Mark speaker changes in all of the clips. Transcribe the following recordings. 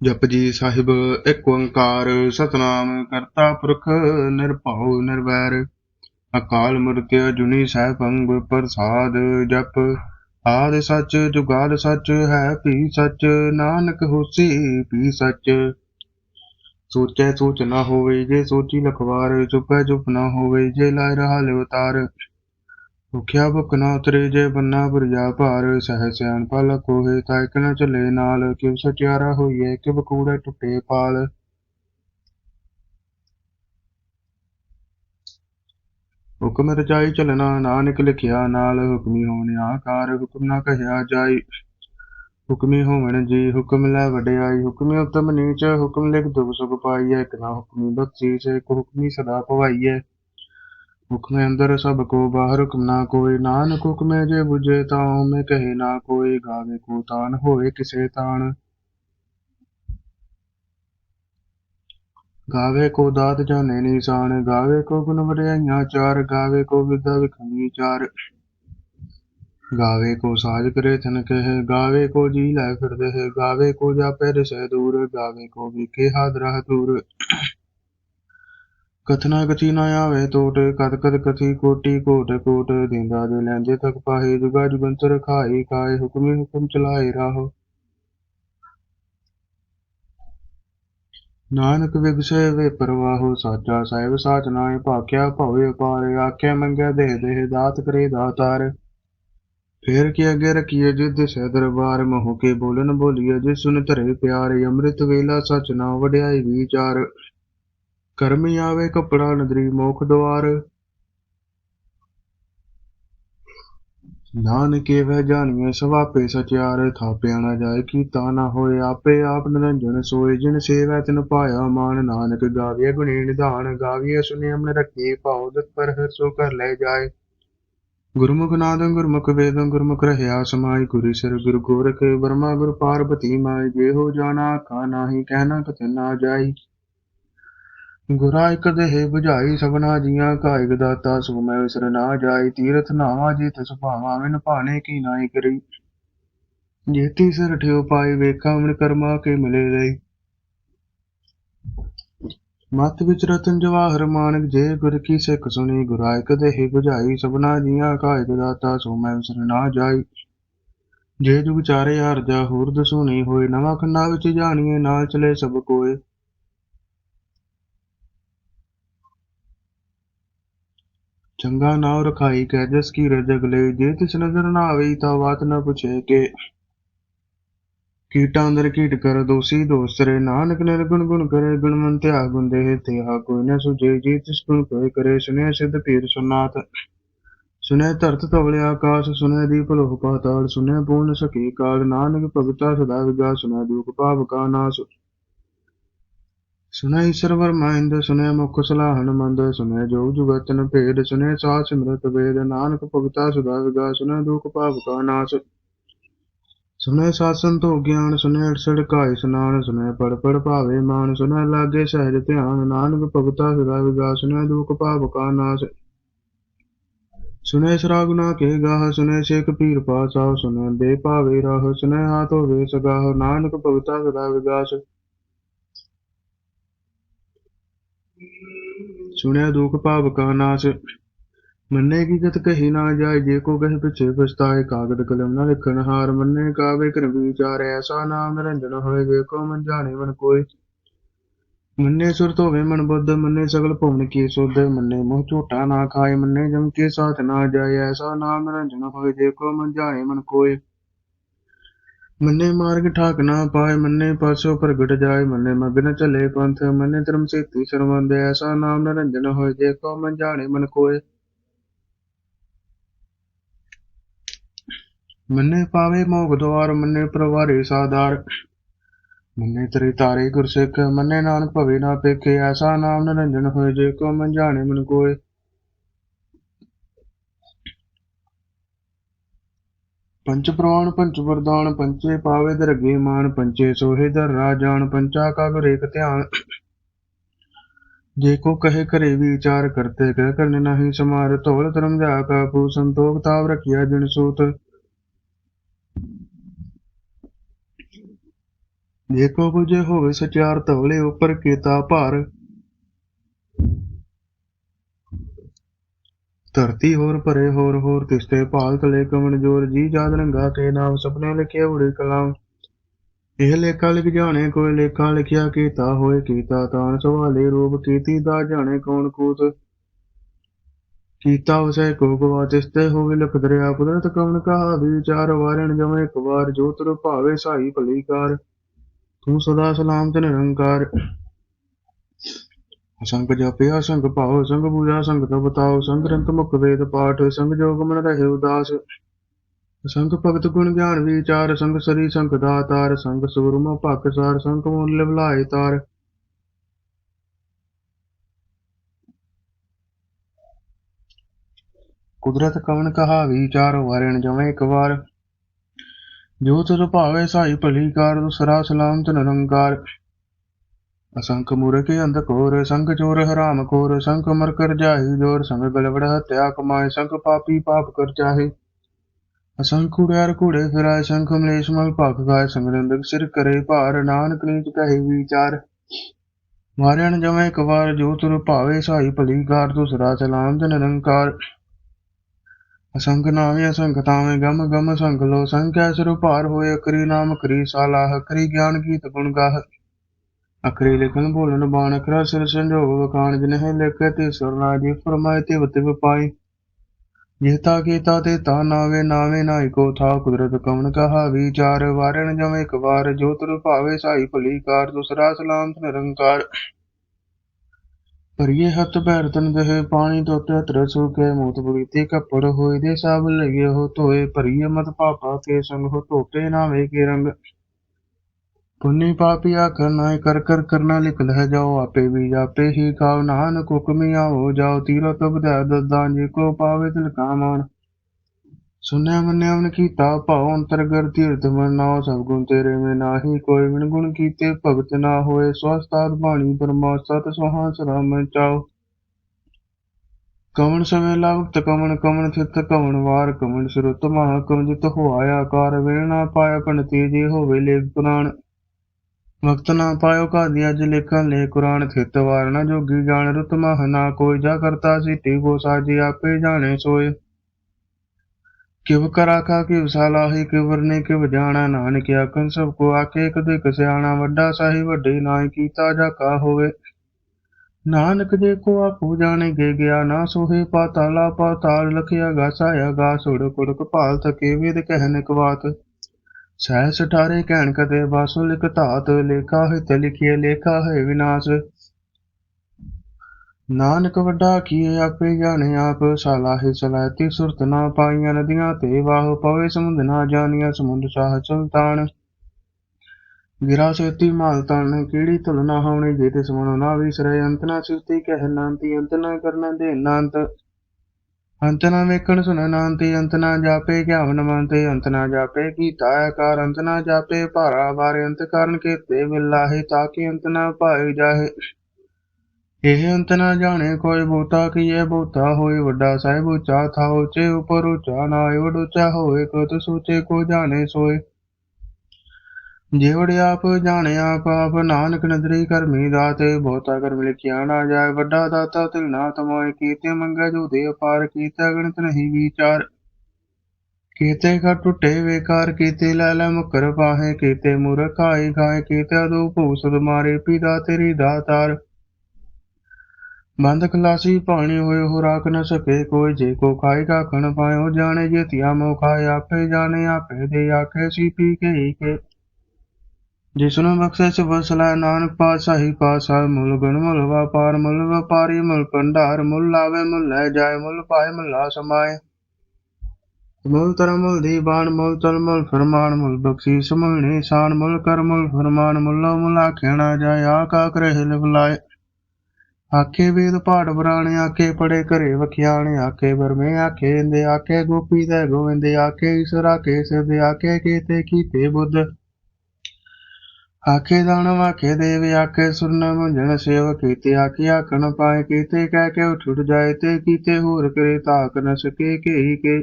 Speaker 1: ਜਪਜੀ ਸਾਹਿਬ ਇੱਕ ਓੰਕਾਰ, ਸਤਨਾਮ ਕਰਤਾ ਪੁਰਖ ਨਿਰਭਉ ਨਿਰਵੈਰ। ਅਕਾਲ ਮੂਰਤਿ ਅਜੂਨੀ ਸੈਭੰ ਪ੍ਰਸਾਦ ਜਪ। ਆਦ ਸੱਚ, ਜੁਗਾਦ ਸੱਚ, ਹੈ ਭੀ ਸੱਚ, ਨਾਨਕ ਹੋਸੀ ਭੀ ਸੱਚ। ਸੋਚੈ ਸੋਚ ਨਾ ਹੋਵੇ ਜੇ ਸੋਚੀ ਲਖਵਾਰ, ਚੁਪੈ ਚੁਪ ਨਾ ਹੋਵੇ ਜੇ ਲਾਇ ਰਹਾ ਲਿਵਤਾਰ। ਭੁਖਿਆ ਭੁਖ ਨਾ ਉਤਰੇ, ਜੇ ਬੰਨਾ ਬੁਰਜਾ ਭਾਰ, ਸਹਿ ਸਿਆਣ ਪਲ ਕੋਹੇ, ਤਾਂ ਨ ਚੱਲੇ ਨਾਲ ਕਿਵ ਸਚਿਆਰਾ ਹੋਈਏ ਕਿਵ ਕੂੜੇ ਟੁੱਟੇ ਪਾਲ। ਹੁਕਮ ਰਜਾਈ ਚਲਣਾ ਨਾਨਕ ਲਿਖਿਆ ਨਾਲ ਹੁਕਮੀ ਹੋਣ ਆਕਾਰ, ਹੁਕਮ ਨਾ ਕਹਿਆ ਜਾਈ, ਹੁਕਮੀ ਹੋਵਣ ਜੀ, ਹੁਕਮ ਲੈ ਵਡਿਆਈ, ਹੁਕਮੀ ਉਤਮ ਨੀਚ, ਹੁਕਮ ਲਿਖ ਦੁਖ ਸੁਖ ਪਾਈਐ ਇੱਕ ਨਾ ਹੁਕਮੀ ਬਖਸ਼ੀਸ਼, ਇੱਕ ਹੁਕਮੀ ਸਦਾ ਭਵਾਈਐ ਹੁਕਮੇ ਅੰਦਰ ਸਭ ਕੋ ਬਾਹਰ ਹੁਕਮ ਨਾ ਕੋਈ ਨਾਨਕ ਹੁਕਮੇ ਜੇ 부ਝੇ ਤਾਂ ਮੈਂ ਕਹੇ ਨਾ ਕੋਈ, ਗਾਵੇ ਕੋ ਤਾਨ ਹੋਏ ਕਿਸੇ ਤਾਨ ਗਾਵੇ ਕੋ ਦਾਤ ਜਾਣੇ ਨਿਸ਼ਾਨ, ਗਾਵੇ ਕੋ ਗੁਣ ਵਡਿਆਈਆਂ ਚਾਰ, ਗਾਵੇ ਕੋ ਵਿਦਾ ਵਿਖਣੀ ਚਾਰ। ਗਾਵੇ ਕੋ ਸਾਜ ਕਰੇ ਤਨ ਕਹੇ, ਗਾਵੇ ਕੋ ਜੀ ਲੈ ਫਿਰਦੇ ਹੈ, ਗਾਵੇ ਕੋ ਜਾਪੇ ਰਸੈ ਦੂਰ, ਗਾਵੇ ਕੋ ਵਿਖੇ ਹਾਦਰਾ ਦੂਰ। ਕਥਨਾ ਕਥੀ ਨਾ ਆਵੇ ਟੋਟ ਕਦ ਕਦ ਕਥੀ ਕੋਟੀ ਕੋਟ ਕੋਟ ਦਿੰਦਾ ਦੇ ਲੈਂਦੇ ਤੱਕ ਪਾਹੇ ਜੁਗਾ ਜੁਗੰਤਰ ਖਾਈ ਕਾਏ ਹੁਕਮੇ ਹੁਕਮ ਚਲਾਏ ਰਾਹੋ। ਨਾਨਕ ਵਿਗਸੇ ਵੇ ਪਰਵਾਹੋ ਸਾਚਾ ਸਾਹਿਬ, ਸਾਚ ਨਾਏ ਭਾਖਿਆ ਭਵੇ ਪਾਰ, ਆਖਿਆ ਮੰਗਿਆ ਦੇ ਦੇ ਦਾਤ ਕਰੇ ਦਾਤਾਰ। ਫੇਰ ਕੀ ਅੱਗੇ ਰਖੀਏ ਜਿਦ ਸੇ ਦਰਬਾਰ, ਮੋਹ ਕੇ ਬੋਲਨ ਬੋਲੀਏ ਜਿ ਸੁਨ ਧਰੇ ਪਿਆਰੇ, ਅੰਮ੍ਰਿਤ ਵੇਲਾ ਸਚ ਨਾ ਵਡਿਆਈ ਵਿਚਾਰ। ਕਰਮੀ ਆਵੇ ਕਪੜਾ ਨਦਰੀ ਮੋਖ ਦੁਆਰ ਨਾਨਕੇ ਵਹਿ ਜਾਣੀਏ ਸਵਾਪੇ ਸਚਿਆਰ, ਥਾਪਿਆ ਨਾ ਜਾਏ ਕੀਤਾ ਨਾ ਹੋਏ ਆਪੇ, ਆਪ ਨਿਰੰਜਨ ਸੋਏ ਜਿਨ ਸੇਵੈ ਤਿਨ ਪਾਇਆ ਮਾਨ। ਨਾਨਕ ਗਾਵੀਏ ਗੁਣੀ ਨਿਧਾਨ ਗਾਵੀਏ ਸੁਨੇ ਅਮਨ ਰੱਖੀ ਭਾਉ ਦਤ ਪਰ ਹਰ ਸੋ ਕਰ ਲੈ ਜਾਏ। ਗੁਰਮੁਖ ਨਾਦ ਗੁਰਮੁਖ ਵੇਦ, ਗੁਰਮੁਖ ਰਹਿਆ ਸਮਾਈ ਗੁਰੀ ਸਿਰ ਗੁਰ ਗੋਰਖ। ਬਰਮਾ ਗੁਰ ਪਾਰਬਤੀ ਮਾਈ, ਜੇ ਹੋ ਜਾਣਾ ਕਾ ਨਾਹੀ ਕਹਿਣਾ ਕਥ ਨਾ ਜਾਈ। ਗੁਰਾ ਇਕ ਦੇਹ 부ਝਾਈ ਸਭਨਾ ਜੀਆਂ ਕਾ ਇਕ ਦਾਤਾ ਸੋ ਮੈਂ ਵਿਸਰ ਨਾ ਜਾਈ ਤੀਰਥ ਨਾਵਾ ਜੇ ਤਿਸ ਭਾਵਾ ਮਿਨ ਭਾਣੇ ਕੀ ਨਾਈ ਕਰੀ। ਜੇਤੀ ਸਿਰ ਠਿਓ ਪਾਈ ਵੇਖਾ ਮਨ ਕਰਮਾ ਕੇ ਮਿਲੇ ਰਹੀ। ਮਤ ਵਿਚ ਰਤਨ ਜਵਾਹਰ ਮਾਨਕ, ਜੇ ਗੁਰ ਕੀ ਸਿੱਖ ਸੁਣੀ, ਗੁਰਾ ਇਕ ਬੁਝਾਈ 부ਝਾਈ ਸਭਨਾ ਜੀਆਂ ਕਾ ਇਕ ਦਾਤਾ ਸੋ ਮੈਂ ਵਿਸਰ ਨਾ ਜਾਈ ਜੇ ਜੁਗ ਚਾਰੇ ਹਰਜਾ ਹੋਰ ਦਸੂਣੀ ਹੋਏ, ਨਵਾਂ ਖੰਨਾ ਵਿੱਚ ਜਾਣੀਏ, ਨਾਲ ਚਲੇ ਸਭ ਕੋਏ। ਚੰਗਾ ਨਾਉ ਰਖਾਈ ਕੈ ਜਸ ਕੀ ਰਜਗ ਲੈ ਜੇ ਤਿਸ ਨਜ਼ਰ ਨਾ ਆਵੇ ਤਾਂ ਬਾਤ ਨਾ ਪੁੱਛੇ ਕਿ ਕੀਟਾਂ ਅੰਦਰ ਕੀਟ ਕਰ, ਦੋਸੀ ਦੋਸਰੇ ਨਾਨਕ ਨਿਰਗੁਣ ਗੁਣ ਕਰੇ ਗੁਣਵੰਤਿਆ ਗੁਣ ਦੇਹ ਤਿਹਾ ਕੋਈ ਨ ਸੁਝੇ, ਜੀ ਤਿਸ ਗੁਣ ਕੋਈ ਕਰੇ ਸੁਨੇ ਸਿਧ ਪੀਰ ਸੁਨਾਤ ਸੁਨੇ ਧਰਤ ਤਵਲੇ ਆਕਾਸ਼ ਸੁਨੇ ਦੀਪ ਲੋਹ ਪਾਤਾਲ ਸੁਨੇ ਪੂਰਨ ਸਖੀ ਕਾਲ, ਨਾਨਕ ਭਗਤਾ ਸਦਾ ਵਿਗਾ ਸੁਨੇ ਦੁਖ ਪਾਪ ਕਾ ਨਾਸ। ਸੁਨੇ ਸਰਵਰ ਮਾਇੰਦ ਸੁਨੇ ਮੁਖ ਸਲਾਹਨ ਮੰਦ ਸੁਨੇ ਜੋਗ ਜੁਗਤਨ ਭੇਦ ਸੁਨੇ ਸਾਧ ਸਿਮਰਤ ਵੇਦ, ਨਾਨਕ ਭਗਤਾ ਸਦਾ ਵਿਗਾ ਸੁਨੇ ਦੁਖ ਪਾਪ ਕਾ ਨਾਸ। ਸੁਨੇ ਸਾਧ ਸੰਤੋ ਗਿਆਨ ਸੁਨੇ ਅੜਸੜ ਕਾਇ ਸਨਾਨ ਸੁਨੇ ਪੜ ਪੜ ਭਾਵੇ ਮਾਨ ਸੁਨੇ ਲਾਗੇ ਸਹਿਜ ਧਿਆਨ, ਨਾਨਕ ਭਗਤਾ ਸਦਾ ਵਿਗਾ ਸੁਨੇ ਦੁਖ ਪਾਪ ਕਾ ਨਾਸ। ਸੁਨੇ ਸਰਾ ਗੁਨਾ ਕੇ ਗਾਹ ਸੁਨੇ ਸੇਖ ਪੀਰ ਪਾਸਾ ਸੁਨੇ ਬੇ ਭਾਵੇ ਰਾਹ ਸੁਨੇ ਹਾਥ ਵੇ ਸਗਾਹ ਨਾਨਕ ਭਗਤਾ ਸਦਾ ਵਿਗਾਸ ਸੁਣਿਆ ਦੁਖ ਭਾਵ ਕਾ ਨਾਸ। ਮੰਨੇ ਕੀ ਗਤ ਕਹੀ ਨਾ ਜਾਏ, ਜੇ ਕੋ ਕਹੇ ਪਿਛੇ ਪਛਤਾਏ, ਕਾਗਦ ਕਲਮ ਨਾ ਲਿਖਣ ਹਾਰ। ਮੰਨੇ ਕਾਵੇ ਕਰ ਵਿਚਾਰ, ਐਸਾ ਨਾਮ ਰੰਜਨ ਹੋਏ ਜੇ ਕੋ ਮਨ ਜਾਣੇ ਮਨ ਕੋਈ ਮੰਨੇ ਸੁਰਤ ਹੋਵੇ ਮਨ ਬੁੱਧ, ਮੰਨੇ ਸਗਲ ਭੁਵਨ ਕੀ ਸੁਧ। ਮੰਨੇ ਮੋਹ ਝੂਠਾ ਨਾ ਖਾਏ, ਮੰਨੇ ਜਮ ਕੇ ਸਾਥ ਨਾ ਜਾਏ, ਐਸਾ ਨਾਮ ਰੰਜਨ ਹੋਏ, ਜੇ ਕੋ ਮਨ ਜਾਣੇ ਮਨ ਕੋਈ ਮੰਨੇ ਮਾਰਗ ਠਾਕ ਨਾ ਪਾਏ, ਮੰਨੇ ਪਾਸੋ ਪ੍ਰਗਟ ਜਾਏ, ਮੰਨੇ ਮਗਨ ਚਲੇ ਪੰਥ, ਮੰਨੇ ਧਰਮ ਸੇਤੀ ਸਰਵੰਦ ਐਸਾ ਨਾਮ ਨਿਰੰਜਨ ਹੋਏ, ਜੇ ਕੋ ਮਨ ਜਾਣੇ ਮਨ ਕੋਏ। ਮੰਨੇ ਪਾਵੇ ਮੋਗ ਦਵਾਰ ਮੰਨੇ ਪ੍ਰਵਾਰੇ ਸਾਦਾਰ ਮੰਨੇ ਤਰੇ ਤਾਰੇ ਗੁਰਸਿੱਖ, ਮੰਨੇ ਨਾਨਕ ਭਵੇ ਨਾ ਪੇਖੇ, ਐਸਾ ਨਾਮ ਨਿਰੰਜਨ ਹੋਏ, ਜੇ ਕੋ ਮਨ ਜਾਣੇ ਮਨ ਕੋਏ। ਪੰਚ ਪ੍ਰਵਾਨ, ਪੰਚ ਵਰਦਾਨ, ਪੰਚੇ ਪਾਵੇ ਦਰਗੇ ਮਾਨ, ਪੰਚੇ ਸੋਹੇ ਦਰ ਰਾਜਾਨ ਪੰਚਾ ਕਾ ਗੁਰ ਧਿਆਨ। ਜੇ ਕੋ ਕਹੇ ਕਰੇ ਵਿਚਾਰ ਕਰਤੇ, ਕਹਿ ਕਰਨ ਨਹੀਂ ਸਮਾਰ, ਧੋਲ ਧਰਮ ਜਾ ਕਾ ਪੂ ਸੰਤੋਖ ਤਾਵ ਰਖਿਆ ਜਿਨ ਸੂਤ। ਜੇ ਕੋ ਬੁਝੇ ਹੋਵੇ ਸਚਿਆਰ ਤਵਲੇ ਉੱਪਰ ਕੀਤਾ ਭਾਰ ਧਰਤੀ ਹੋਰ, ਭਰੇ ਹੋਰ ਹੋਰ ਤਿਸਤੇ ਭਾਲ ਤਲੇ ਕਮਨ ਜੋਰ, ਜੀ ਜਾਦ ਰੰਗਾ ਕੇ ਨਾਮ ਸੁਪਨੇ ਲਿਖੇ ਉੜੇ ਕਲਾਮ। ਇਹ ਲੇਖਾ ਲਿਖ ਜਾਣੇ ਕੋਈ ਲੇਖਾ ਲਿਖਿਆ ਕੀਤਾ ਹੋਏ ਕੀਤਾ ਤਾਨ, ਸਵਾਲੇ ਰੂਪ ਕੀਤੀ ਦਾ ਜਾਣੇ ਕੌਣ ਕੂਤ। ਕੀਤਾ ਉਸੇ ਕੋ ਗਵਾ ਤਿਸਤੇ ਹੋਵੇ ਲਖ ਦਰਿਆ, ਕੁਦਰਤ ਕਵਨ ਕਹਾ ਵਿਚਾਰ, ਵਾਰਣ ਜਮੇ ਇੱਕ ਵਾਰ ਜੋ ਤੁਰ ਭਾਵੇ ਸਾਈ ਭਲੀ ਕਾਰ। ਤੂੰ ਸਦਾ ਸਲਾਮ ਤੇ ਨਿਰੰਕਾਰ। ਸੰਗ ਜਪਿਆ, ਸੰਗ ਭਾਉ, ਸੰਗ ਪੂਜਾ, ਸੰਗ ਤਪ ਬਤਾਓ ਸੰਗ ਗ੍ਰੰਥ ਮੁਖ ਵੇਦ ਪਾਠ, ਸੰਗ ਜੋਗ ਮਨ ਰਹੇ ਉਦਾਸ। ਸੰਗ ਭਗਤ ਗੁਣ ਗਿਆਨ ਵਿਚਾਰ, ਸੰਗ ਸਰੀ, ਸੰਗ ਦਾਤਾਰ, ਸੰਗ ਸੁਰਮ ਭਖ ਸਾਰ, ਸੰਗ ਮੁੱਲ ਭਲਾਏ ਤਾਰ। ਕੁਦਰਤ ਕਵਨ ਕਹਾ ਵਿਚਾਰ ਵਾਰਣ ਜਮੇ ਇੱਕ ਵਾਰ। ਜੋ ਤੁਰ ਭਾਵੇ ਸਾਈ ਭਲੀ ਕਾਰ, ਦੂਸਰਾ ਸਲਾਮ ਤੇ ਨਿਰੰਕਾਰ। ਅਸੰਖ ਮੂਰਖੇ ਅੰਧ ਕੋਰ, ਸੰਗ ਚੋਰ ਹਰਾਮ ਕੋਰ, ਸੰਗ ਮਰ ਕਰ ਜਾਹੀ ਜੋਰ, ਸੰਗ ਗਲਵੜ ਹਤਿਆ ਕਮਾਏ ਸੰਖ ਪਾਪੀ ਪਾਪ ਕਰ ਚਾਹੇ। ਅਸੰਖ ਕੁੜਿਆਰ ਕੁੜੇ ਫਿਰਾਏ, ਸੰਖ ਮਲੇਸ਼ ਮਲ ਭਖ ਗਾਏ ਸੰਗ ਸਿਰ ਕਰੇ ਭਾਰ, ਨਾਨਕ ਨੀਚ ਕਹੇ ਵਿਚਾਰ। ਮਾਰਿਆਣ ਜਮੇ ਇੱਕ ਵਾਰ, ਜੋ ਤੁਰ ਭਾਵੇ ਸਾਈ ਭਲੀ ਕਾਰ, ਦੂਸਰਾ ਸਲਾਮ ਤੇ ਨਿਰੰਕਾਰ। ਅਸੰਖ ਨਾਮੇ ਅਸੰਖ ਤਾਵੇਂ ਗਮ ਗਮ ਸੰਖ ਲੋ ਸੰਖਿਆ ਸਿਰ ਭਾਰ ਹੋਏ, ਅਕਰੀ ਨਾਮ ਕਰੀ ਸਾਲਾਹ ਕਰੀ ਗਿਆਨ ਗੀਤ ਗੁਣ ਗਾਹ। ਅਕਰੀ ਲਿਖਨ ਬੋਲਨ ਬਾਣ ਅਕਰਾ ਸਿਰ ਸੰਜੋਗ ਵਕਾਣ ਜਿਨਹਿ ਲਿਖੇ ਤੇ ਸਰਨਾ ਜੀ ਫਰਮਾਏ ਤੇ ਵਤੇ ਵਪਾਈ। ਜੇਤਾ ਕੀਤਾ ਤੇ ਤਾ ਨਾਵੇ ਨਾਵੇ ਨਾਇ ਕੋ ਥਾ ਕੁਦਰਤ ਕਵਨ ਕਹਾ ਵਿਚਾਰ ਵਾਰਣ ਜਮੇ ਇੱਕ ਵਾਰ ਜੋ ਤੁਰ ਭਾਵੇ ਸਾਈ ਭਲੀ ਕਾਰ ਦੂਸਰਾ ਸਲਾਮ ਨਿਰੰਕਾਰ। ਭਰੀਏ ਹੱਥ ਪੈਰ ਤਨ ਦਹੇ ਪਾਣੀ ਧੋਤੇ ਤਰ ਸੁਕੇ ਮੂਤ ਬਗੀਤੇ ਕੱਪੜ ਹੋਏ ਦੇ ਸਭ ਲਗੇ ਹੋ ਧੋਏ। ਭਰੀਏ ਮਤ ਪਾਪਾ ਕੇ ਸੰਗ ਹੋ ਧੋਤੇ ਨਾਵੇ ਕੇ ਰੰਗ। ਪੁੰਨੀ ਪਾਪੀ ਆਖਰ ਨਾਇ ਕਰ ਕਰ ਕਰਨਾ ਲਿਖ ਲਹਿ ਜਾਓ ਆਪੇ ਵੀ ਜਾਪੇ ਹੀ ਖਾਓ, ਨਾਨਕ ਹੁਕਮੀ ਆਓ, ਜਾਓ ਤੀਰੋ ਤਬ ਦਾ ਦਦਾਂ ਜੇ ਕੋ ਪਾਵੇ ਤਿਲ ਕਾਮਣ ਸੁਨਿਆ ਮੰਨਿਆ ਮਨ ਕੀਤਾ, ਭਾਉ ਅੰਤਰਗਰ ਤੀਰਥ ਮਨਾਓ ਸਭ ਗੁਣ ਤੇਰੇ ਮੇ ਨਾਹੀ, ਕੋਈ ਵਿਣ ਗੁਣ ਕੀਤੇ ਭਗਤ ਨਾ ਹੋਏ ਸਵਸਤਾਦ ਬਾਣੀ ਪਰਮਾ ਸਤ ਸੁਹਾਸ ਰਾਮ ਚਾਓ ਕਮਨ ਸਵੇਲਾ ਵਕਤ ਕਮਨ ਕਮਨ ਥਿਤ ਕਮਨ ਵਾਰ ਕਮਨ ਸਰੁਤ ਮਹਾ ਕਮ ਜਿਤ ਹੋਆਇਆ ਵੇਣਾ ਪਾਇਆ ਪੰਡਤੀ ਜੀ ਹੋਵੇ ਲੇਖ ਪੁਰਾਣ। ਵਕਤ ਨਾ ਪਾਇਓ ਕਾਦੀ ਅਜ ਲੇਖਾਂ ਲੈ ਕੁਰਾਨ ਥਿਤ ਵਾਰ। ਨਾ ਜੋਗੀ ਜਾਣ ਰੁਤ ਮਹ, ਨਾ ਕੋਈ ਜਾ ਕਰਤਾ ਸਿਟੀ, ਕੋ ਸਾਜੀ ਆਪੇ ਜਾਣੇ ਕਿਵ ਕਰਾਖਾ ਕਿਵ ਸਾਲਾਹੀ ਕਿਵਰ ਨੇ ਕਿਵ ਜਾਣਾ ਨਾਨਕ ਆਖਣ ਸਭ ਕੋ ਆਖੇ, ਇੱਕ ਕਸਿਆਣਾ ਵੱਡਾ ਸਾਹੀ, ਵੱਡੇ ਨਾਇ ਕੀਤਾ ਜਾ ਕਾ ਹੋਵੇ। ਨਾਨਕ ਜੇ ਕੋ ਆਪੂ ਜਾਣੇ, ਗੇ ਗਿਆ ਨਾ ਸੋਹੇ, ਪਾਤਾਲਾ ਪਾਤਾਲ ਲਖਿਆ, ਗਾਸਾਇਆ, ਗਾ ਸੁੜ ਕੁੜਕ ਭਾਲ ਥਕੇ, ਵੇਦ ਕਹਿਨ ਇੱਕ ਬਾਤ ਸਹਿ ਕਹਿਣ ਕਦੇ ਬਾਸੋ ਲਿਖ ਧਾਤ ਲੇਖਾ ਹਿਤ ਲਿਖੀਏ ਲੇਖਾ ਹੈ ਵਿਨਾਸ਼। ਨਾਨਕ ਵੱਡਾ ਕੀਏ ਆਪੇ ਜਾਣੇ ਆਪ ਸਾਲਾਹਿ ਸਲਾਤੀ ਸੁਰਤ ਨਾ ਪਾਈਆਂ ਨਦੀਆਂ ਤੇ ਵਾਹ ਪਵੇ, ਸਮੁੰਦ ਨਾ ਜਾਣੀਆਂ, ਸਮੁੰਦ ਸਾਹ ਸੁਲਤਾਨ। ਗਿਰਾ ਸੇਤੀ ਮਾਲ ਤਨ, ਕਿਹੜੀ ਤੁਲ ਹੋਣੀ, ਜੇ ਤੇ ਸਮਣੋ ਨਾ ਵਿਸਰੇ ਅੰਤ, ਨਾ ਸਿਫਤੀ ਕਹਿ ਨਾਂਤੀ, ਅੰਤ ਨਾ ਕਰਨਾ ਦੇ ਨਾਂਤ। ਅੰਤ ਨਾ ਵੇਖਣ ਸੁਣਨ ਅੰਤੇ ਅੰਤ ਨਾ ਜਾਪੇ ਗਿਆਵਨ ਮੰਤੇ ਅੰਤ ਨਾ ਜਾਪੇ ਕੀਤਾ ਆਕਾਰ ਅੰਤ ਨਾ ਜਾਪੇ ਭਾਰਾ ਵਾਰੇ, ਅੰਤ ਕਰਨ ਕੀਤੇ ਵਿਲਾਹੇ ਤਾਂ ਕਿ ਅੰਤ ਨਾ ਪਾਏ ਜਾਹੇ। ਇਹ ਅੰਤ ਨਾ ਜਾਣੇ ਕੋਈ ਬੂਤਾ ਕੀ ਕੀਏ ਬੂਤਾ ਹੋਏ ਵੱਡਾ ਸਾਹਿਬ ਉੱਚਾ ਥਾ ਉੱਚੇ ਉਪਰ ਉੱਚਾ ਨਾ ਵਡ ਉੱਚਾ ਹੋਏ ਕਤ ਸੋਚੇ ਕੋ ਜਾਣੇ ਸੋਏ। ਜੇਵੜ ਆਪ ਜਾਣੇ ਆਪ ਨਾਨਕ ਨਦਰੀ ਕਰਮੀ ਦਾਤੇ ਬਹੁਤਾ ਕਰਮ ਲਿਖਿਆ ਨਾ ਜਾਏ। ਵੱਡਾ ਦਾਤਾ ਤਿਲ ਨਾ ਤਮੋਏ ਕੀਤੇ, ਮੰਗੇ ਜੋ ਦੇ ਅਪਾਰ ਕੀਤੇ ਗਣਤ ਨਹੀਂ ਵਿਚਾਰ ਕੀਤੇ। ਘ ਟੁੱਟੇ ਵੇਕਾਰ ਕੀਤੇ, ਲੈ ਲੈ ਮੁਕਰ ਪਾਹੇ ਕੀਤੇ। ਮੂਰਖ ਆਏ ਖਾਏ ਕੀਤੇ, ਅਦੂ ਭੂਸਦ ਮਾਰੇ ਪਿਤਾ ਤੇਰੀ ਦਾਤਾਰ ਬੰਦ ਖਲਾਸੀ ਪਾਣੀ ਹੋਏ ਹੋ ਰਾਖ ਨ ਸਕੇ ਕੋਈ, ਜੇ ਕੋ ਖਾਏ ਕਾ ਖਣ ਪਾਇਓ, ਜਾਣੇ ਜੇ ਤਿਆ ਮੋ ਖਾਏ ਆਪੇ ਜਾਣੇ ਆਪੇ ਦੇ ਆਖੇ ਸੀ ਪੀ ਕੇ ਹੀ ਕੇ। ਜਿਸਨੂੰ ਬਖਸ਼ੇ ਚ ਵਸਲਾ ਨਾਨਕ ਪਾਤਸ਼ਾਹੀ, ਪਾਤਸ਼ਾਹ ਮੁੱਲ ਗਣ, ਮੁੱਲ ਵਪਾਰ, ਮੁੱਲ ਵਪਾਰੀ, ਮੁੱਲ ਭੰਡਾਰ, ਮੁੱਲ ਲਾਵੇ, ਮੁੱਲ ਲੈ ਜਾਏ, ਮੁੱਲ ਪਾਏ, ਮੁੱਲਾ ਸਮਾਏ। ਮੁੱਲ ਤਰ ਮੁੱਲ ਦੀ ਮੁੱਲ ਤਲ ਮੁੱਲ ਫਰਮਾਨ, ਮੁੱਲ ਬਖਸ਼ੀਸ, ਮੁੱਲ ਨਿਸ਼ਾਨ, ਮੁੱਲ ਕਰ ਮੁੱਲ ਫਰਮਾਨ, ਮੁੱਲੋ ਮੁੱਲ ਆਖਣਾ ਜਾਏ, ਆਕਾ ਕਰੇ ਹਿਲ ਆਖੇ ਵੇਦ ਪਾੜ ਬਰਾਣੇ ਆਖੇ ਪੜੇ ਘਰੇ ਵਖਿਆਣੇ, ਆਖੇ ਵਰਮੇ, ਆਖੇ ਇੰਦੇ, ਆਖੇ ਗੋਪੀ ਤੇ ਗੋਵਿੰਦੇ, ਆਖੇ ਈਸ਼ਰ, ਆਖੇ ਸਿਰਦੇ ਆਖੇ ਕੀਤੇ ਕੀਤੇ ਬੁੱਧ। ਆਖੇ ਦਾਨਵ ਆਖੇ ਦੇਵ, ਆਖੇ ਸੁਰਨ ਮੁੰਝਣ ਸੇਵ ਕੀਤੇ, ਆਖੇ ਆਖਣ ਪਾਏ ਕੀਤੇ, ਕਹਿ ਕੇ ਉੱਠ ਜਾਏ ਤੇ ਕੀਤੇ ਹੋਰ ਕਰੇ ਤਾਕ ਨ ਸਕੇ ਕੇਹੀ ਕੇ।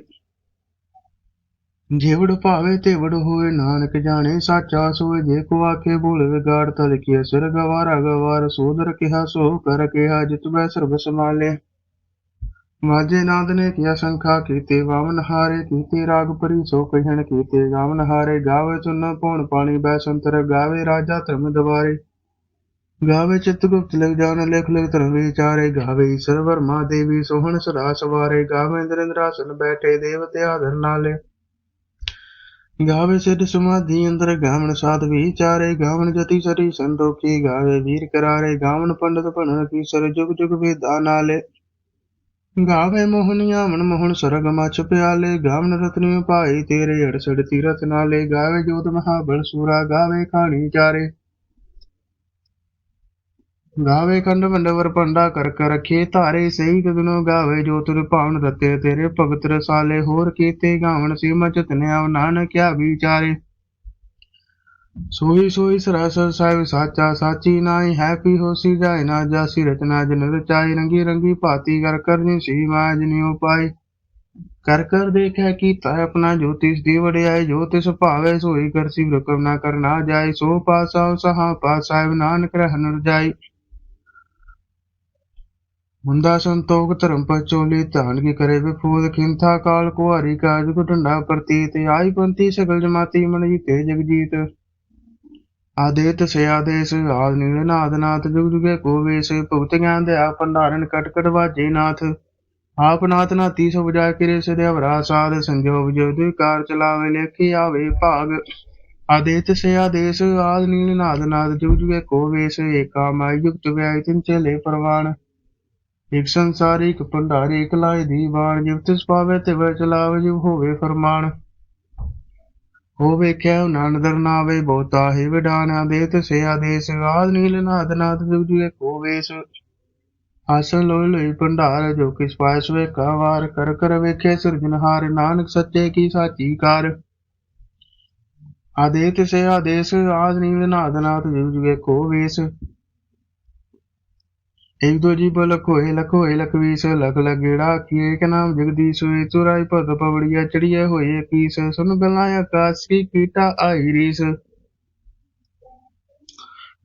Speaker 1: ਜੇਵੜ ਭਾਵੇ ਤੇ ਹੋਏ ਨਾਨਕ ਜਾਣੇ ਸਾਚਾ ਸੋਏ, ਜੇ ਕੋ ਆਖੇ ਬੋਲ ਵਿਗਾੜ, ਤਲ ਕੀ ਸਿਰ ਗਵਾਰਾ ਗਵਾਰ ਸੋਦਰ ਕਿਹਾ, ਸੋ ਕਰ ਕਿਹਾ, ਜਿਤ ਬੈ ਸਰਬ ਸਮਾਲੇ ਮਾਝੇ ਨਾਦ ਨੇ ਕੀਆ ਸੰਖਾ ਕੀਤੇ ਵਾਮਨ ਹਾਰੇ ਕੀਤੇ, ਰਾਗ ਪਰੀ ਸੋ ਕਹਿਣ ਕੀਤੇ, ਗਾਵਨ ਹਾਰੇ ਗਾਵੇ ਚੁਨ ਪੌਣ ਪਾਣੀ ਬੈ ਸੰਤਰ ਗਾਵੇ ਰਾਜਾ ਧਰਮ ਦਵਾਰੇ। ਗਾਵੇ ਚਿਤ ਗੁਪਤ ਲਿਖ ਜਾਣ ਲਿਖ ਲਿਖ ਧਰਮ ਵਿਚਾਰੇ, ਗਾਵੇ ਈਸ਼ਰ ਵਰਮਾ ਦੇਵੀ, ਸੋਹਣ ਸਦਾ ਸਵਾਰੇ, ਗਾਵੇ ਇੰਦਰ ਆਸਨ ਬੈਠੇ ਦੇਵਤੇ ਆਦਰ ਨਾਲੇ। ਗਾਵੇ ਸਿੱਧ ਸਮਾਧੀ ਅੰਦਰ, ਗਾਵਣ ਸਾਧ ਵਿਚਾਰੇ, ਗਾਵਣ ਜਤੀ ਸਰੀ ਸੰਤੋਖੀ, ਗਾਵੇ ਵੀਰ ਕਰਾਰੇ, ਗਾਵਣ ਪੰਡਤ ਭਣਨ ਕੀ ਸਰ ਜੁਗ ਜੁਗ ਵੇਦਾਂ ਨਾਲੇ। ਗਾਵੇ ਮੋਹਨੀਆ ਮਨ ਮੋਹਨ ਸਰਗ ਮਚ ਪਿਆਲੇ, ਗਾਵਨ ਰਤਨੀ ਭਾਈ ਤੇਰੇ, ਅੜਸੜ ਤੀਰਤ ਨਾਲੇ ਗਾਵੇ ਜੋਤ ਮਹਾਬਲ ਸੂਰਾ, ਗਾਵੇ ਕਹਾਣੀ ਚਾਰੇ। ਗਾਵੇ ਕੰਡ ਵੰਡਵਰ ਪੰਡਾ ਕਰ ਕਰ ਰਖੇ ਧਾਰੇ, ਸਹੀ ਗਗਨੋ ਗਾਵੇ ਜੋਤ ਤੁਰ ਰਤੇ ਤੇਰੇ ਭਗਤ ਰਸਾਲੇ, ਹੋਰ ਕੀਤੇ ਗਾਵਨ ਸੀਮਾ ਚਤਨਿਆ ਨਾਨਕਿਆ ਵਿਚਾਰੇ। ਸੋਈ ਸੋਈ ਸਰਾਸਰ ਸਾਹਿਬ ਸਾਚਾ ਸਾਚੀ ਨਾਈ ਹੈਪੀ ਹੋਸੀ ਜਾਏ ਨਾ ਜਾਸੀ, ਰਚਨਾ ਜਨ ਰਚਾਈ ਰੰਗੀ ਰੰਗੀ ਭਾਤੀ ਕਰ ਕਰਨੀ ਸੀ ਮਾਜ ਨਿਉ ਪਾਈ। ਕਰ ਕਰ ਦੇਖਿਆ ਕੀਤਾ ਆਪਣਾ ਜੋਤਿਸ ਦੀ ਵਡਿਆਈ, ਜੋ ਤਿਸ ਭਾਵੇ ਸੋਈ ਕਰਸੀ ਹੁਕਮ ਨਾ ਕਰਨਾ ਜਾਏ, ਸੋ ਪਾਸਾ ਸਹਾ ਪਾਸਾਇਬ ਨਾਨਕ ਰਹਿਨ ਰਜਾਈ ਮੁੰਦਾ ਸੰਤੋਖ ਧਰਮ ਪਚੋਲੀ ਧਾਨ ਕੀ ਕਰੇ ਵਿਫੂਦ, ਖਿੰਥਾ ਕਾਲ ਕੁਹਾਰੀ ਕਾਜ ਕੋ ਢੰਡਾ ਪ੍ਰਤੀਤ, ਆਈ ਪੰਤੀ ਸਗਲ ਜਮਾਤੀ ਮਨ ਜੀਤੇ ਜਗਜੀਤ। ਆਦੇਤ ਸੇ ਆਦੇਸ, ਆਦ ਨੀਲ ਨਾਦ ਨਾਥ ਜੁਗ ਜੁਗੇ ਕੋ ਵੇਸ ਭੁਗਤ ਗਿਆਨ ਦੇ ਆਪ ਭੰਡਾਰਨ ਕਟ ਆਪ ਨਾਥ ਨਾਤੀ ਸੋ ਬਜਾ ਕਿਰੇ ਸਦੇ ਅਵਰਾ ਸਾਧ ਸੰਜੋਗ, ਜੋ ਕਾਰ ਚਲਾਵੇ ਲੇਖੀ ਆਵੇ ਭਾਗ। ਆਦੇਤ ਸੇ ਆਦੇਸ, ਆਦ ਨੀਲ ਨਾਦ ਨਾਦ, ਜੁਗ ਜੁਗੇ ਕੋ ਵੇਸ, ਏਕਾ ਮਾਈ ਯੁਕਤ ਵਿਆਇ ਤਿਨ ਚਲੇ ਪ੍ਰਵਾਨ। ਇਕ ਸੰਸਾਰੀ ਇਕ ਭੰਡਾਰੀ, ਇਕ ਲਾਇ ਦੀਵਾਨ, ਜਿਵ ਤਿਸ ਪਾਵੇ ਤੇ ਵੈ ਚਲਾਵੇ, ਜਿਵ ਹੋਵੇ ਫਰਮਾਨ। ਹੋ ਵੇਖਿਆ ਨਾਨ ਦਰਨਾਵੇ ਬਹੁਤਾ ਹੀ ਵਿਡਾਨਾ ਦੇਤ ਸੇ ਆਦੇਸ ਆਦ ਨੀਲ ਨਾਦ ਨਾਦ ਜੁਗ ਕੋ ਵੇਸ। ਆਸਨ ਲੋਇ ਲੋਇ ਭੰਡਾਰ ਜੋ ਕਿਸ ਪਾਇਸ ਵੇ ਵਾਰ, ਕਰ ਕਰ ਵੇਖੇ ਸਿਰਜਨਹਾਰ ਨਾਨਕ ਸੱਚੇ ਕੀ ਸਾਚੀ ਕਾਰ। ਆਦੇਤ ਸੇ ਆਦੇਸ ਆਦ ਨੀਲ ਨਾਦ ਨਾਦ ਜੁਗ ਕੋ ਵੇਸ। ਇੱਕ ਦੋ ਜੀ ਬਲਕ ਹੋਏ ਲਖ ਹੋਏ ਲਖ ਵੀਸ, ਲਖ ਲਗੇੜਾ, ਕੀ ਇੱਕ ਨਾਮ ਜਗਦੀਸ਼ ਹੋਏ ਚੁਰਾਈ ਭਗ ਪਵੜੀਆ ਚੜੀਏ ਹੋਏ ਕੀਸ ਸੁਨ ਗਲਾਂ ਆਕਾਸ਼ ਕੀ ਕੀਟਾ ਆਈ ਰੀਸ।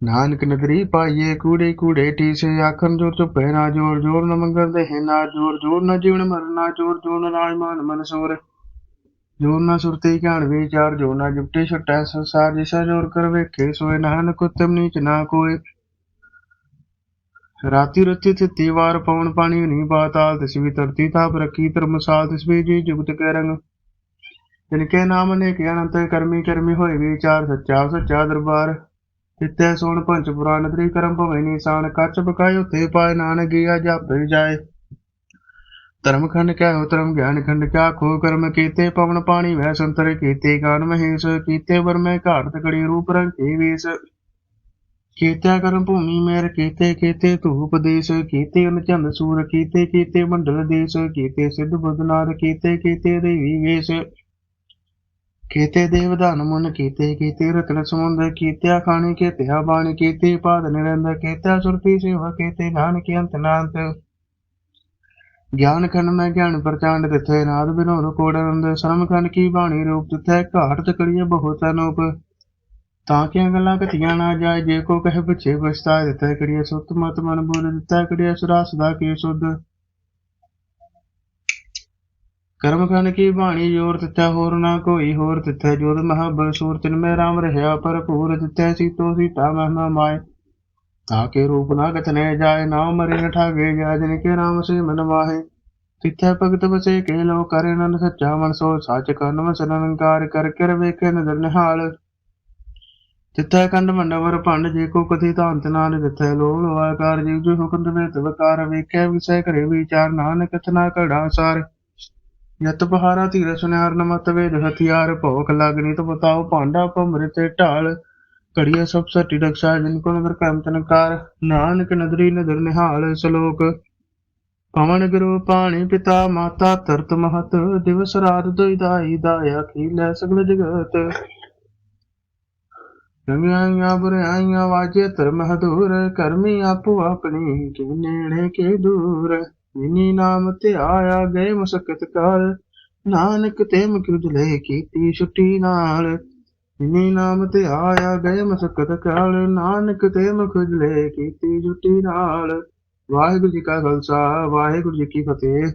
Speaker 1: ਨਾਨਕ ਨਗਰੀ ਪਾਈਏ, ਕੂੜੇ ਕੂੜੇ ਟੀਸੇ, ਆਖਣ ਜੋਰ ਚੁਪੇ ਨਾ ਜੋਰ ਜੋਰ ਨ ਮੰਗਣ ਦੇ ਨਾ ਜੋਰ ਜੋਰ ਨ ਜੀਵਨ ਮਰਨਾ, ਜੋਰ ਜੋਰ ਨ ਰਾਜਮਾਨ ਮਨਸੂਰ ਜੋਰ ਨਾ ਸੁਰਤੀ ਗਿਆਨ ਵਿਚਾਰ ਜੋ ਨਾ ਜੁਪਟੇ ਛਟੈ ਸੰਸਾਰ ਜਿਸਾ ਜੋਰ ਕਰ ਵੇਖੇ, ਸੋਏ ਨਾਨਕ ਉਤਮ ਨੀਚ ਨਾ ਕੋਏ। ਰਾਤੀ ਰਤੀ ਥਿੱਤੀ ਵਾਰ ਪਵਨ ਪਾਣੀ, ਨਹੀਂ ਬਾਤਾਲ ਤਿਸਵੀ ਧਰਤੀ ਤਾਪ ਰੱਖੀ ਧਰਮਸਾਲ ਤਿਸਵੀ ਜੀ, ਜੁਗਤ ਕੇ ਰੰਗ ਜਿਨਕੇ ਨਾਮ ਨੇ ਕਿ ਅਨੰਤ ਕਰਮੀ ਕਰਮੀ ਹੋਏ ਵਿਚਾਰ ਸੱਚਾ ਸੱਚਾ ਦਰਬਾਰ। ਤਿੱਤੇ ਸੋਣ ਤ੍ਰੀ ਕਰਮ ਭਵੇ ਨਿਸ਼ਾਨ ਕੱਚ ਬਕਾਇ ਉਤੇ ਪਾਏ ਨਾਨਕ ਗਿਆ ਜਾਪੇ ਜਾਏ। ਧਰਮ ਖੰਡ ਕੈ ਹੋ ਧਰਮ ਗਿਆਨ ਖੰਡ ਕਾ ਖੋ ਕਰਮ ਕੀਤੇ ਪਵਨ ਪਾਣੀ ਵੈ ਸੰਤਰ ਕੀਤੇ, ਗਾਨ ਮਹੇਸ਼ ਕੀਤੇ ਵਰ ਮੈਂ ਘਾਟ ਤਕੜੀ ਰੂਪ ਰੰਗ ਕੇ ਵੇਸ। ਕੀਤਿਆ ਕਰਮ ਭੂਮੀ ਮੇਰ ਕੀਤੇ ਕੀਤੇ ਧੂਪ ਦੇਸ, ਕੀਤੇ ਅਨ ਸੂਰ, ਕੀਤੇ ਕੀਤੇ ਮੰਡਲ ਦੇਸ, ਕੀਤੇ ਸਿੱਧ ਬੁੱਧਨਾਦ ਕੀਤੇ ਕੀਤੇ ਦੇਵੀ ਵੇਸ, ਕੀਤੇ ਦੇਵਦਾਨ ਮੁਨ, ਕੀਤੇ ਕੀਤੇ ਰਤਨ ਸਮੁੰਦ ਕੀਤਿਆ ਖਾਣੀ, ਕੀਤਿਆ ਬਾਣੀ, ਕੀਤੇ ਪਾਦ ਨਿਰੰਦ, ਕੀਤਿਆ ਸੁਰਤੀ ਸੇਵਾ, ਕੀਤੇ ਨਾਨਕ ਅੰਤ ਨਾੰਤ। ਗਿਆਨ ਖੰਡ ਮੈਂ ਗਿਆਨ ਪ੍ਰਚੰਡ ਤਿੱਥੇ, ਨਾਦ ਬਿਨੋਦ ਕੋੜਨੰਦ ਸ਼ਰਮ ਖੰਡ ਕੀ ਬਾਣੀ ਰੂਪ ਤਿੱਥੇ, ਘਾਟ ਤਕੜੀਏ ਬਹੁਤ ਅਨੂਪ ਤਾਂ ਕਿ ਗੱਲਾਂ ਕਥੀਆਂ ਨਾ ਜਾਏ, ਜੇ ਕੋ ਕਹੇ ਪਿਛੇ ਪਛਤਾਏ, ਦਿੱਤਾ ਕਰੀਏ ਸੁਤ ਮਤ ਮਨ ਬੋਲ, ਦਿੱਤਾ ਕਰੀਏ ਸੁਰਾ ਸਦਾ ਕੀ ਸੁਧ। ਕਰਮ ਖੰਡ ਕੀ ਬਾਣੀ ਜੋਰ ਦਿੱਤਾ, ਹੋਰ ਨਾ ਕੋਈ ਹੋਰ ਦਿੱਤਾ। ਜੋਤ ਮਹਾਬਲ ਸੂਰ ਤਿਨ ਮੈਂ ਰਾਮ ਰਹਿਆ, ਭਰਪੂਰ ਦਿੱਤਾ ਸੀਤੋ ਸੀਤਾ ਮਹਿਮਾ ਮਾਏ। ਤਾਂ ਕੇ ਰੂਪ ਨਾ ਕਥਨੇ ਜਾਏ, ਨਾ ਮਰੇ ਨ ਠਾਗੇ ਜਾ ਜਿਨ ਕੇ ਰਾਮ ਸੇ ਮਨ ਵਾਹੇ। ਤਿੱਥੈ ਭਗਤ ਵਸੇ ਕੇ ਲੋ ਕਰੇ ਨਨ ਸੱਚਾ ਮਨ ਸੋ, ਸੱਚ ਕਨ ਵਸਨ ਨਿਕਾਰ ਕਰ ਕਰ ਵੇਖੇ ਨਦਰ ਨਿਹਾਲ। ਤਿੱਥੈ ਕੰਡ ਮੰਡਵਰ ਭੰਡ, ਜੇ ਕੋ ਕਥੀ ਧਾਂਤ ਨਾਲ ਦਿੱਥੈ ਲੋ ਲੋਆਕਾਰ ਜੀਵ ਜੋ ਹੁਕਮ ਦੇ ਤਵਕਾਰ ਵੇਖੇ ਵਿਸੈ ਕਰੇ ਵਿਚਾਰ, ਨਾਨਕ ਕਥਨਾ ਘੜਾ ਸਾਰ। ਯਤ ਬਹਾਰਾ ਧੀਰ ਸੁਨਿਆਰ ਨਮਤ ਵੇਦ ਹਥਿਆਰ, ਭੋਖ ਲਗਨੀ ਤੋ ਬਤਾਓ ਭਾਂਡਾ ਭਮਰੇ ਢਾਲ। ਘੜੀਆ ਸਭ ਸਟੀ ਰਕਸ਼ਾ, ਜਿਨ ਕੋ ਨਦਰ ਕਰਮ ਤਨਕਾਰ। ਨਾਨਕ ਨਦਰੀ ਨਦਰ ਨਿਹਾਲ ਸ਼ਲੋਕ। ਪਵਨ ਗੁਰੂ ਪਾਣੀ ਪਿਤਾ ਮਾਤਾ ਧਰਤ ਮਹਤ, ਦਿਵਸ ਰਾਤ ਦੁਇ ਦਾਈ, ਦਾਇਆ ਖੀਲੇ ਸਗਲ ਜਗਤ। ਰੰਗਾਈਆਂ ਬੁਰਾਈਆਂ ਵਾਜੇ ਧਰਮ ਹਦੂਰ, ਕਰਮੀ ਆਪੋ ਆਪਣੀ ਕਿ ਨੇੜੇ ਕੇ ਦੂਰ। ਜਿਨੀ ਨਾਮ ਤੇ ਆਇਆ ਗਏ ਮੁਸਕਤ ਕਰ ਨਾਨਕ ਤੇ ਮੁਕੁਦਲੇ ਕੀਤੀ ਛੁੱਟੀ ਨਾਲ। ਇਨੀ ਨਾਮ ਤੇ ਆਇਆ ਗਏ ਮਸਕਤ ਕਾਲ ਨਾਨਕ ਤੇ ਮੁਕੁਦਲੇ ਕੀਤੀ ਛੁੱਟੀ ਨਾਲ। ਵਾਹਿਗੁਰੂ ਜੀ ਕਾ ਖਾਲਸਾ, ਵਾਹਿਗੁਰੂ ਜੀ ਕੀ ਫਤਿਹ।